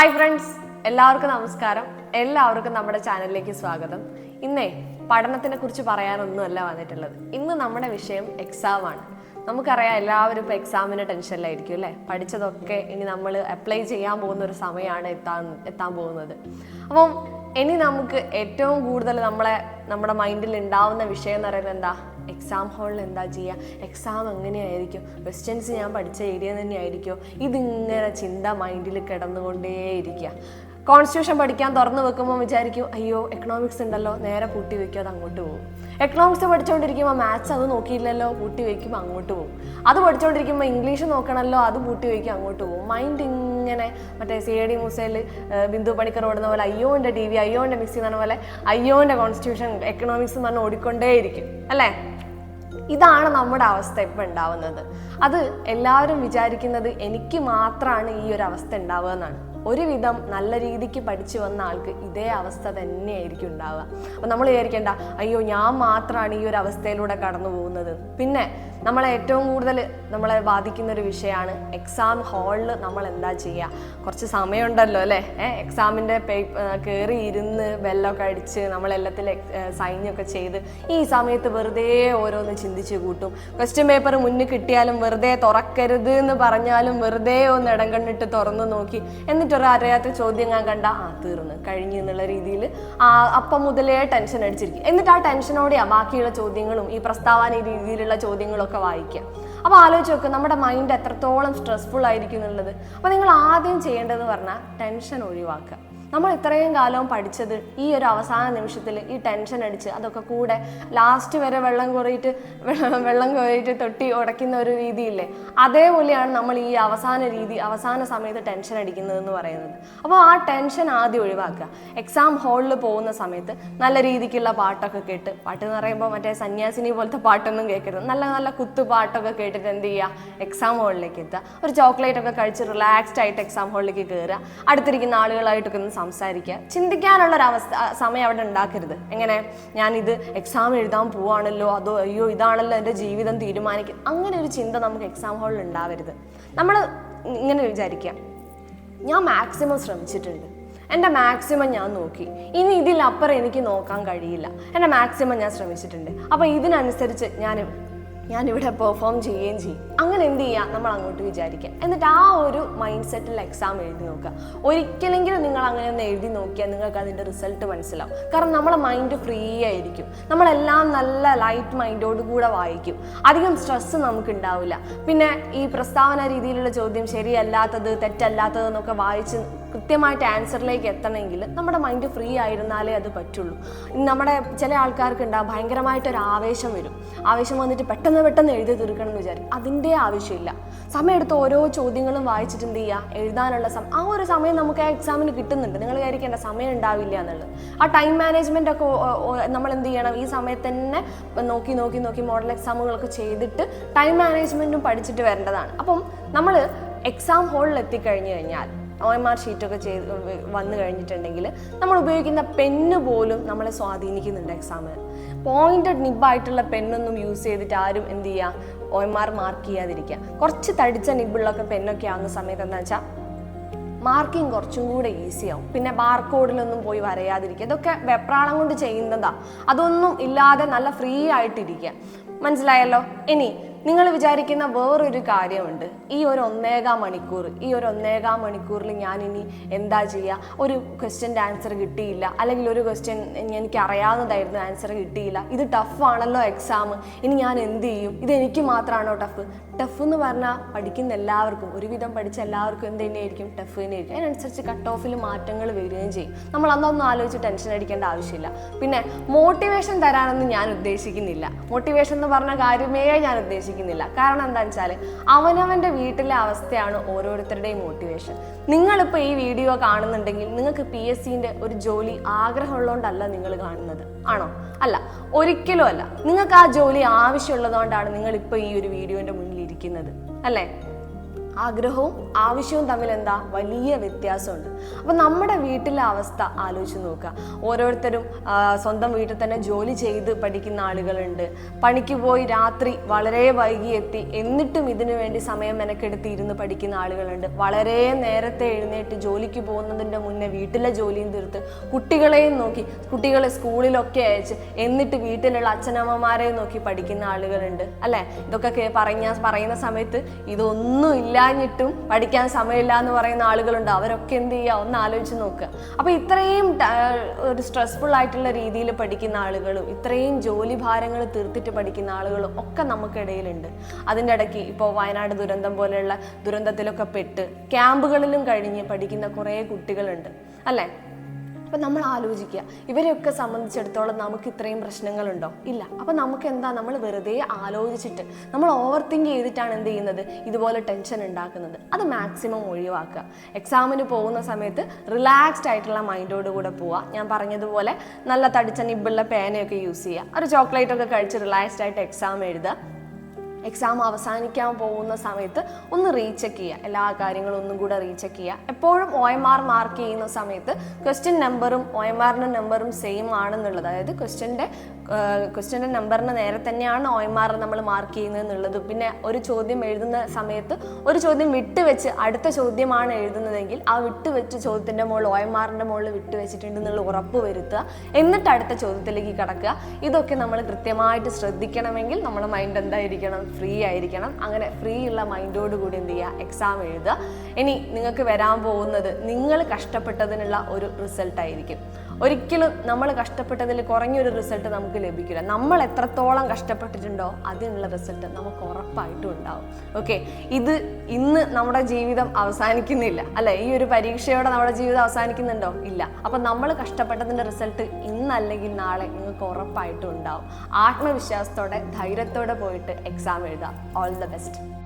Hi friends എല്ലാവർക്കും നമസ്കാരം. എല്ലാവർക്കും നമ്മുടെ ചാനലിലേക്ക് സ്വാഗതം. ഇന്നേ പഠനത്തിനെ കുറിച്ച് പറയാനൊന്നുമല്ല വന്നിട്ടുള്ളത്. ഇന്ന് നമ്മുടെ വിഷയം എക്സാം ആണ്. നമുക്കറിയാം എല്ലാവരും ഇപ്പോൾ എക്സാമിന് ടെൻഷനിലായിരിക്കും അല്ലേ? പഠിച്ചതൊക്കെ ഇനി നമ്മൾ അപ്ലൈ ചെയ്യാൻ പോകുന്ന ഒരു സമയമാണ് എത്താൻ എത്താൻ പോകുന്നത്. അപ്പം ഇനി നമുക്ക് ഏറ്റവും കൂടുതൽ നമ്മളെ നമ്മുടെ മൈൻഡിൽ ഉണ്ടാവുന്ന വിഷയം എന്ന് പറയുന്നത് എന്താ? എക്സാം ഹാളിൽ എന്താ ചെയ്യുക എക്സാം എങ്ങനെയായിരിക്കും? ക്വസ്റ്റ്യൻസ് ഞാൻ പഠിച്ച ഏരിയ തന്നെയായിരിക്കും ഇതിങ്ങനെ ചിന്ത മൈൻഡിൽ കിടന്നുകൊണ്ടേയിരിക്കുക കോൺസ്റ്റിറ്റ്യൂഷൻ പഠിക്കാൻ തുറന്നു വെക്കുമ്പോൾ വിചാരിക്കും അയ്യോ എക്കണോമിക്സ് ഉണ്ടല്ലോ നേരെ പൂട്ടി വെക്കും അത് അങ്ങോട്ട് പോകും. എക്കണോമിക്സ് പഠിച്ചുകൊണ്ടിരിക്കുമ്പോൾ മാത്സ് അത് നോക്കിയില്ലല്ലോ പൂട്ടി വയ്ക്കുമ്പോൾ അങ്ങോട്ട് പോകും. അത് പഠിച്ചുകൊണ്ടിരിക്കുമ്പോൾ ഇംഗ്ലീഷ് നോക്കണമല്ലോ അത് പൂട്ടി വയ്ക്കും അങ്ങോട്ട് പോകും. മൈൻഡ് ഇങ്ങനെ മറ്റേ സി എ ഡി മുസയിൽ ബിന്ദു പണിക്കർ ഓടുന്ന പോലെ അയ്യോന്റെ ടി വി അയ്യോന്റെ മിക്സി എന്ന് പറഞ്ഞ പോലെ അയ്യോന്റെ കോൺസ്റ്റിറ്റ്യൂഷൻ എക്കണോമിക്സ് എന്ന് പറഞ്ഞ് ഓടിക്കൊണ്ടേയിരിക്കും അല്ലേ? ഇതാണ് നമ്മുടെ അവസ്ഥ ഇപ്പം ഉണ്ടാവുന്നത്. അത് എല്ലാവരും വിചാരിക്കുന്നത് എനിക്ക് മാത്രമാണ് ഈ ഒരു അവസ്ഥ ഉണ്ടാവുക എന്നാണ്. ഒരുവിധം നല്ല രീതിക്ക് പഠിച്ചു വന്ന ആൾക്ക് ഇതേ അവസ്ഥ തന്നെയായിരിക്കും ഉണ്ടാവുക. അപ്പം നമ്മൾ വിചാരിക്കേണ്ട അയ്യോ ഞാൻ മാത്രമാണ് ഈ ഒരു അവസ്ഥയിലൂടെ കടന്നു പോകുന്നത് പിന്നെ നമ്മളെ ഏറ്റവും കൂടുതൽ നമ്മളെ ബാധിക്കുന്ന ഒരു വിഷയമാണ് എക്സാം ഹാളിൽ നമ്മൾ എന്താ ചെയ്യുക കുറച്ച് സമയമുണ്ടല്ലോ അല്ലേ? ഏഹ് എക്സാമിന്റെ പേപ്പർ കയറി ഇരുന്ന് ബെല്ലൊക്കെ അടിച്ച് നമ്മളെല്ലാത്തിലും സൈനൊക്കെ ചെയ്ത് ഈ സമയത്ത് വെറുതെ ഓരോന്ന് ചിന്തിച്ച് കൂട്ടും. ക്വസ്റ്റ്യൻ പേപ്പർ മുന്നിൽ കിട്ടിയാലും വെറുതെ തുറക്കരുത് എന്ന് പറഞ്ഞാലും വെറുതെ ഒന്ന് ഇടം കണ്ടിട്ട് തുറന്നു നോക്കി. എന്നിട്ടൊരു അറിയാത്ത ചോദ്യം ഞാൻ കണ്ട ആ തീർന്നു. കഴിഞ്ഞു എന്നുള്ള രീതിയിൽ അപ്പം മുതലേ ടെൻഷൻ അടിച്ചിരിക്കും. എന്നിട്ട് ആ ടെൻഷനോടെയാണ് ബാക്കിയുള്ള ചോദ്യങ്ങളും ഈ പ്രസ്താവന രീതിയിലുള്ള ചോദ്യങ്ങളൊക്കെ വായിക്കുക അപ്പോൾ ആലോചിച്ച് നോക്കുക നമ്മുടെ മൈൻഡ് എത്രത്തോളം സ്ട്രെസ്ഫുൾ ആയിരിക്കും എന്നുള്ളത്. അപ്പോൾ നിങ്ങൾ ആദ്യം ചെയ്യേണ്ടതെന്ന് പറഞ്ഞാൽ ടെൻഷൻ ഒഴിവാക്കുക. നമ്മൾ ഇത്രയും കാലവും പഠിച്ചത് ഈ ഒരു അവസാന നിമിഷത്തിൽ ഈ ടെൻഷൻ അടിച്ച് അതൊക്കെ കൂടെ ലാസ്റ്റ് വരെ വെള്ളം കോറിയിട്ട് വെള്ളം കോറിയിട്ട് തൊട്ടി ഉടയ്ക്കുന്ന ഒരു രീതിയില്ലേ? അതേപോലെയാണ് നമ്മൾ ഈ അവസാന രീതി അവസാന സമയത്ത് ടെൻഷൻ അടിക്കുന്നത് എന്ന് പറയുന്നത്. അപ്പോൾ ആ ടെൻഷൻ ആദ്യം ഒഴിവാക്കുക. എക്സാം ഹാളിൽ പോകുന്ന സമയത്ത് നല്ല രീതിക്കുള്ള പാട്ടൊക്കെ കേട്ട് പാട്ട് എന്ന് പറയുമ്പോൾ മറ്റേ സന്യാസിനി പോലത്തെ പാട്ടൊന്നും കേൾക്കരുത്. നല്ല നല്ല കുത്തുപാട്ടൊക്കെ കേട്ടിട്ട് എന്ത് ചെയ്യുക? എക്സാം ഹാളിലേക്ക് എത്തുക. ഒരു ചോക്ലേറ്റ് ഒക്കെ കഴിച്ച് റിലാക്സ്ഡ് ആയിട്ട് എക്സാം ഹാളിലേക്ക് കയറുക. അടുത്തിരിക്കുന്ന ആളുകളായിട്ടൊക്കെ ഒന്ന് സംസാരിക്കുക. ചിന്തിക്കാനുള്ള ഒരു അവസ്ഥ സമയം അവിടെ ഉണ്ടാക്കരുത്. എങ്ങനെ? ഞാനിത് എക്സാം എഴുതാൻ പോവാണല്ലോ അതോ അയ്യോ ഇതാണല്ലോ എന്റെ ജീവിതം തീരുമാനിക്കും അങ്ങനെ ഒരു ചിന്ത നമുക്ക് എക്സാം ഹാളിൽ ഉണ്ടാവരുത്. നമ്മൾ ഇങ്ങനെ വിചാരിക്കുക. ഞാൻ മാക്സിമം ശ്രമിച്ചിട്ടുണ്ട്. എന്റെ മാക്സിമം ഞാൻ നോക്കി. ഇനി ഇതിലപ്പുറം എനിക്ക് നോക്കാൻ കഴിയില്ല. എന്റെ മാക്സിമം ഞാൻ ശ്രമിച്ചിട്ടുണ്ട്. അപ്പോൾ ഇതിനനുസരിച്ച് ഞാൻ ഞാനിവിടെ പെർഫോം ചെയ്യുകയും ചെയ്യും. അങ്ങനെ എന്ത് ചെയ്യുക നമ്മൾ അങ്ങോട്ട് വിചാരിക്കുക എന്നിട്ട് ആ ഒരു മൈൻഡ് സെറ്റിൽ എക്സാം എഴുതി നോക്കുക. ഒരിക്കലെങ്കിലും നിങ്ങൾ അങ്ങനെ ഒന്ന് എഴുതി നോക്കിയാൽ നിങ്ങൾക്ക് അതിന്റെ റിസൾട്ട് മനസ്സിലാവും. കാരണം നമ്മളെ മൈൻഡ് ഫ്രീ ആയിരിക്കും. നമ്മളെല്ലാം നല്ല ലൈറ്റ് മൈൻഡോട് കൂടെ വായിക്കും. അധികം സ്ട്രെസ്സ് നമുക്ക് ഉണ്ടാവില്ല. പിന്നെ ഈ പ്രസ്താവന രീതിയിലുള്ള ചോദ്യം ശരിയല്ലാത്തത് തെറ്റല്ലാത്തത് എന്നൊക്കെ വായിച്ച് കൃത്യമായിട്ട് ആൻസറിലേക്ക് എത്തണമെങ്കിൽ നമ്മുടെ മൈൻഡ് ഫ്രീ ആയിരുന്നാലേ അത് പറ്റുള്ളൂ. നമ്മുടെ ചില ആൾക്കാർക്ക് ഉണ്ടാവും ഭയങ്കരമായിട്ടൊരു ആവേശം വരും. ആവേശം വന്നിട്ട് പെട്ടെന്ന് പെട്ടെന്ന് എഴുതി തീർക്കണം എന്ന് വിചാരിക്കും. അതിന്റെ ആവശ്യമില്ല. സമയമെടുത്ത് ഓരോ ചോദ്യങ്ങളും വായിച്ചിട്ട് എന്ത് ചെയ്യുക എഴുതാനുള്ള സമയം ആ ഒരു സമയം നമുക്ക് ആ എക്സാമിന് കിട്ടുന്നുണ്ട്. നിങ്ങൾ വിചാരിക്കേണ്ട സമയം ഉണ്ടാവില്ല എന്നുള്ളത്. ആ ടൈം മാനേജ്മെന്റ് ഒക്കെ നമ്മൾ എന്ത് ചെയ്യണം? ഈ സമയത്ത് തന്നെ നോക്കി നോക്കി നോക്കി മോഡൽ എക്സാമുകളൊക്കെ ചെയ്തിട്ട് ടൈം മാനേജ്മെന്റും പഠിച്ചിട്ട് വരേണ്ടതാണ്. അപ്പം നമ്മൾ എക്സാം ഹോളിൽ എത്തിക്കഴിഞ്ഞു കഴിഞ്ഞാൽ ഒ എം ആർ ഷീറ്റൊക്കെ ചെയ്ത് വന്നു കഴിഞ്ഞിട്ടുണ്ടെങ്കിൽ നമ്മൾ ഉപയോഗിക്കുന്ന പെണ്ണ് പോലും നമ്മളെ സ്വാധീനിക്കുന്നുണ്ട് എക്സാമിന് പോയിന്റഡ് നിബായിട്ടുള്ള പെണ്ണൊന്നും യൂസ് ചെയ്തിട്ട് ആരും എന്ത് ചെയ്യുക ഒ എം ആർ മാർക്ക് ചെയ്യാതിരിക്കുക. കുറച്ച് തടിച്ച നിബിളിലൊക്കെ പെണ്ണൊക്കെ ആവുന്ന സമയത്ത് എന്താ വെച്ചാൽ മാർക്കിംഗ് കുറച്ചും കൂടെ ഈസി ആവും. പിന്നെ ബാർകോഡിലൊന്നും പോയി വരയാതിരിക്കുക. ഇതൊക്കെ വെപ്രാളം കൊണ്ട് ചെയ്യുന്നതാ. അതൊന്നും ഇല്ലാതെ നല്ല ഫ്രീ ആയിട്ടിരിക്കുക. മനസ്സിലായല്ലോ? ഇനി നിങ്ങൾ വിചാരിക്കുന്ന വേറൊരു കാര്യമുണ്ട്. ഈ ഒരു ഒന്നേകാം മണിക്കൂർ ഈ ഒരു ഒന്നേകാം മണിക്കൂറിൽ ഞാൻ ഇനി എന്താ ചെയ്യുക ഒരു ക്വസ്റ്റ്യന്റെ ആൻസർ കിട്ടിയില്ല. അല്ലെങ്കിൽ ഒരു ക്വസ്റ്റ്യൻ എനിക്ക് അറിയാവുന്നതായിരുന്നു ആൻസർ കിട്ടിയില്ല. ഇത് ടഫ് ആണല്ലോ എക്സാം ഇനി ഞാൻ എന്ത് ചെയ്യും? ഇത് എനിക്ക് മാത്രമാണോ ടഫ് ടഫ് എന്ന് പറഞ്ഞാൽ പഠിക്കുന്ന എല്ലാവർക്കും ഒരുവിധം പഠിച്ച എല്ലാവർക്കും എന്ത് തന്നെയായിരിക്കും? ടഫ് തന്നെയായിരിക്കും. അതിനനുസരിച്ച് കട്ട് ഓഫിൽ മാറ്റങ്ങൾ വരികയും ചെയ്യും. നമ്മൾ അന്നൊന്നും ആലോചിച്ച് ടെൻഷൻ അടിക്കേണ്ട ആവശ്യമില്ല. പിന്നെ മോട്ടിവേഷൻ തരാനൊന്നും ഞാൻ ഉദ്ദേശിക്കുന്നില്ല. മോട്ടിവേഷൻ എന്ന് പറഞ്ഞ കാര്യമേ ഞാൻ ഉദ്ദേശിക്കുന്നില്ല. കാരണം എന്താണെന്ന് വെച്ചാൽ അവനവന്റെ വീട്ടിലെ അവസ്ഥയാണ് ഓരോരുത്തരുടെയും മോട്ടിവേഷൻ നിങ്ങളിപ്പോൾ ഈ വീഡിയോ കാണുന്നുണ്ടെങ്കിൽ നിങ്ങൾക്ക് പി എസ് സിന്റെ ഒരു ജോലി ആഗ്രഹമുള്ളതുകൊണ്ടല്ല നിങ്ങൾ കാണുന്നത്. ആണോ? അല്ല ഒരിക്കലും അല്ല നിങ്ങൾക്ക് ആ ജോലി ആവശ്യമുള്ളതുകൊണ്ടാണ് നിങ്ങൾ ഇപ്പോൾ ഈ ഒരു വീഡിയോന്റെ മുന്നിൽ ഇരിക്കുന്നത്. അല്ലേ? ആഗ്രഹവും ആവശ്യവും തമ്മിൽ എന്താ വലിയ വ്യത്യാസമുണ്ട്. അപ്പം നമ്മുടെ വീട്ടിലെ അവസ്ഥ ആലോചിച്ച് നോക്കുക. ഓരോരുത്തരും സ്വന്തം വീട്ടിൽ തന്നെ ജോലി ചെയ്ത് പഠിക്കുന്ന ആളുകളുണ്ട്. പണിക്ക് പോയി രാത്രി വളരെ വൈകി എത്തി എന്നിട്ടും ഇതിനു വേണ്ടി സമയം മെനക്കെടുത്തി ഇരുന്ന് പഠിക്കുന്ന ആളുകളുണ്ട്. വളരെ നേരത്തെ എഴുന്നേറ്റ് ജോലിക്ക് പോകുന്നതിന്റെ മുന്നേ വീട്ടിലെ ജോലിയും തീർത്ത് കുട്ടികളെയും നോക്കി കുട്ടികളെ സ്കൂളിലൊക്കെ അയച്ച് എന്നിട്ട് വീട്ടിലുള്ള അച്ഛനമ്മമാരെയും നോക്കി പഠിക്കുന്ന ആളുകളുണ്ട്. അല്ലേ? ഇതൊക്കെ പറഞ്ഞ പറയുന്ന സമയത്ത് ഇതൊന്നും ഇല്ലാഞ്ഞിട്ടും പഠിക്കാൻ സമയമില്ല എന്ന് പറയുന്ന ആളുകളുണ്ട്. അവരൊക്കെ എന്ത് ചെയ്യുക ഒന്ന് ആലോചിച്ച് നോക്കുക അപ്പോൾ ഇത്രയും ഒരു സ്ട്രെസ്ഫുൾ ആയിട്ടുള്ള രീതിയിൽ പഠിക്കുന്ന ആളുകളും ഇത്രയും ജോലി ഭാരങ്ങൾ തീർത്തിട്ട് പഠിക്കുന്ന ആളുകളും ഒക്കെ നമുക്കിടയിലുണ്ട്. അതിന്റെ ഇടയ്ക്ക് ഇപ്പോൾ വയനാട് ദുരന്തം പോലെയുള്ള ദുരന്തത്തിലൊക്കെ പെട്ട് ക്യാമ്പുകളിലും കഴിഞ്ഞ് പഠിക്കുന്ന കുറേ കുട്ടികളുണ്ട്. അല്ലേ? അപ്പം നമ്മൾ ആലോചിക്കുക ഇവരെയൊക്കെ സംബന്ധിച്ചിടത്തോളം നമുക്ക് ഇത്രയും പ്രശ്നങ്ങളുണ്ടോ? ഇല്ല. അപ്പം നമുക്ക് എന്താ നമ്മൾ വെറുതെ ആലോചിച്ചിട്ട് നമ്മൾ ഓവർ തിങ്ക് ചെയ്തിട്ടാണ് എന്ത് ചെയ്യുന്നത്? ഇതുപോലെ ടെൻഷൻ ഉണ്ടാക്കുന്നത്. അത് മാക്സിമം ഒഴിവാക്കുക. എക്സാമിന് പോകുന്ന സമയത്ത് റിലാക്സ്ഡ് ആയിട്ടുള്ള മൈൻഡോട് കൂടെ പോവുക. ഞാൻ പറഞ്ഞതുപോലെ നല്ല തടിച്ച നിബിളിലെ പേനയൊക്കെ യൂസ് ചെയ്യുക. ഒരു ചോക്ലേറ്റ് ഒക്കെ കഴിച്ച് റിലാക്സ്ഡ് ആയിട്ട് എക്സാം എഴുതുക. എക്സാം അവസാനിക്കാൻ പോകുന്ന സമയത്ത് ഒന്ന് റീചെക്ക് ചെയ്യുക. എല്ലാ കാര്യങ്ങളും ഒന്നും കൂടെ റീചെക്ക് ചെയ്യുക. എപ്പോഴും ഒ എം ആർ മാർക്ക് ചെയ്യുന്ന സമയത്ത് ക്വസ്റ്റ്യൻ നമ്പറും ഒ എം ആറിന്റെ നമ്പറും സെയിം ആണെന്നുള്ളത്. അതായത് ക്വസ്റ്റ്യന്റെ ക്വസ്റ്റ്യന്റെ നമ്പറിന് നേരെ തന്നെയാണ് ഒ എം ആർ നമ്മൾ മാർക്ക് ചെയ്യുന്നത് എന്നുള്ളത്. പിന്നെ ഒരു ചോദ്യം എഴുതുന്ന സമയത്ത് ഒരു ചോദ്യം വിട്ടുവെച്ച് അടുത്ത ചോദ്യമാണ് എഴുതുന്നതെങ്കിൽ ആ വിട്ടുവെച്ച ചോദ്യത്തിന്റെ മുകളിൽ ഒ എം ആറിന്റെ മുകളിൽ വിട്ടുവെച്ചിട്ടുണ്ടെന്നുള്ള ഉറപ്പ് വരുത്തുക. എന്നിട്ട് അടുത്ത ചോദ്യത്തിലേക്ക് കടക്കുക. ഇതൊക്കെ നമ്മൾ കൃത്യമായിട്ട് ശ്രദ്ധിക്കണമെങ്കിൽ നമ്മുടെ മൈൻഡ് എന്തായിരിക്കണം? ഫ്രീ ആയിരിക്കണം. അങ്ങനെ ഫ്രീ ഉള്ള മൈൻഡോട് കൂടി എന്ത് ചെയ്യുക? എക്സാം എഴുതുക. ഇനി നിങ്ങൾക്ക് വരാൻ പോകുന്നത് നിങ്ങൾ കഷ്ടപ്പെട്ടതിനുള്ള ഒരു റിസൾട്ട് ആയിരിക്കും. ഒരിക്കലും നമ്മൾ കഷ്ടപ്പെട്ടതിൽ കുറഞ്ഞൊരു റിസൾട്ട് നമുക്ക് ലഭിക്കില്ല. നമ്മൾ എത്രത്തോളം കഷ്ടപ്പെട്ടിട്ടുണ്ടോ അതിനുള്ള റിസൾട്ട് നമുക്ക് ഉറപ്പായിട്ടും ഉണ്ടാവും. ഓക്കെ ഇത് ഇന്ന് നമ്മുടെ ജീവിതം അവസാനിക്കുന്നില്ല. അല്ലെ? ഈ ഒരു പരീക്ഷയോടെ നമ്മുടെ ജീവിതം അവസാനിക്കുന്നുണ്ടോ? ഇല്ല. അപ്പം നമ്മൾ കഷ്ടപ്പെട്ടതിന്റെ റിസൾട്ട് ഇന്നല്ലെങ്കിൽ നാളെ നിങ്ങൾക്ക് ഉറപ്പായിട്ടും ഉണ്ടാവും. ആത്മവിശ്വാസത്തോടെ ധൈര്യത്തോടെ പോയിട്ട് എക്സാം എഴുതാം ഓൾ ദ ബെസ്റ്റ്